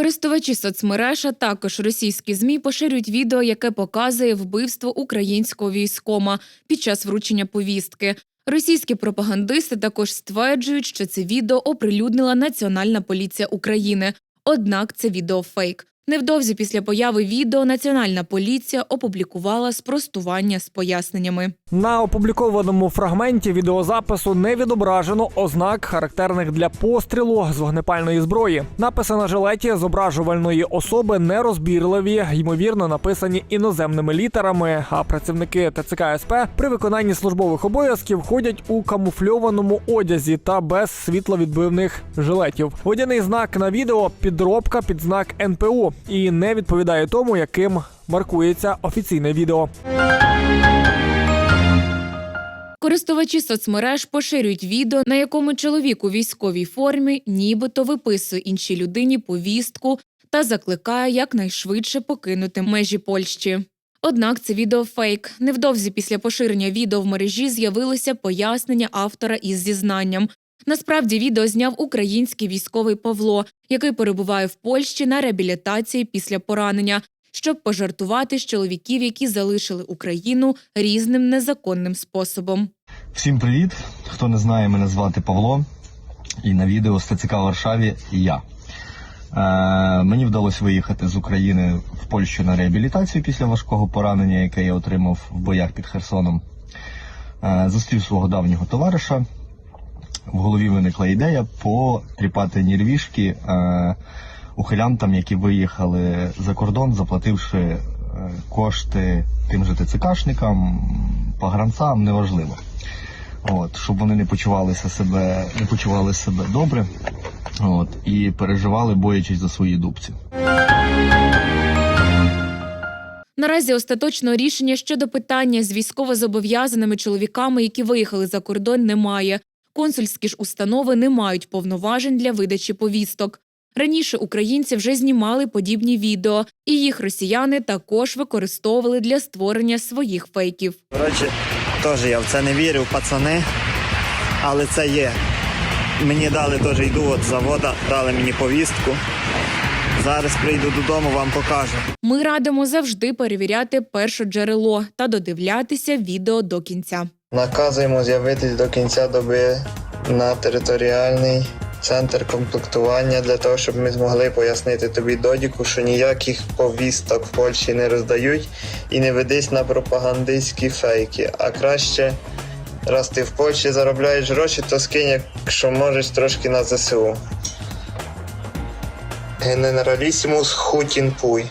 Користувачі соцмереж, а також російські змі поширюють відео, яке показує вбивство українського військома під час вручення повістки. Російські пропагандисти також стверджують, що це відео оприлюднила Національна поліція України. Однак це відео фейк. Невдовзі після появи відео Національна поліція опублікувала спростування з поясненнями. На опублікованому фрагменті відеозапису не відображено ознак, характерних для пострілу з вогнепальної зброї. Написи на жилеті зображувальної особи нерозбірливі, ймовірно, написані іноземними літерами. А працівники ТЦК СП при виконанні службових обов'язків ходять у камуфльованому одязі та без світловідбивних жилетів. Водяний знак на відео підробка під знак НПУ і не відповідає тому, яким маркується офіційне відео. Користувачі соцмереж поширюють відео, на якому чоловік у військовій формі нібито виписує іншій людині повістку та закликає якнайшвидше покинути межі Польщі. Однак це відео фейк. Невдовзі після поширення відео в мережі з'явилося пояснення автора із зізнанням. Насправді відео зняв український військовий Павло, який перебуває в Польщі на реабілітації після поранення, щоб пожартувати з чоловіків, які залишили Україну різним незаконним способом. Всім привіт! Хто не знає, мене звати Павло, і на відео з ТЦК в Варшаві я. Е, мені вдалося виїхати з України в Польщу на реабілітацію після важкого поранення, яке я отримав в боях під Херсоном. Е, зустрів свого давнього товариша. В голові виникла ідея потріпати нервішки е, ухилянтам, які виїхали за кордон, заплативши е, кошти тим же ТЦКшникам, погранцам, неважливо. От, щоб вони не почувалися себе, не почували себе добре. От, і переживали, боячись за свої дубці. Наразі остаточного рішення щодо питання з військовозобов'язаними чоловіками, які виїхали за кордон, немає. Консульські ж установи не мають повноважень для видачі повісток. Раніше українці вже знімали подібні відео, і їх росіяни також використовували для створення своїх фейків. Коротше, теж я в це не вірив, пацани, але це є. Мені дали теж йду от завода, дали мені повістку. Зараз прийду додому, вам покажу. Ми радимо завжди перевіряти перше джерело та додивлятися відео до кінця. Наказуємо з'явитись до кінця доби на територіальний центр комплектування для того, щоб ми змогли пояснити тобі додіку, що ніяких повісток в Польщі не роздають і не ведись на пропагандистські фейки. А краще, раз ти в Польщі заробляєш гроші, то скинь, якщо можеш, трошки на ЗСУ. Генералісімус Хутін Пуй.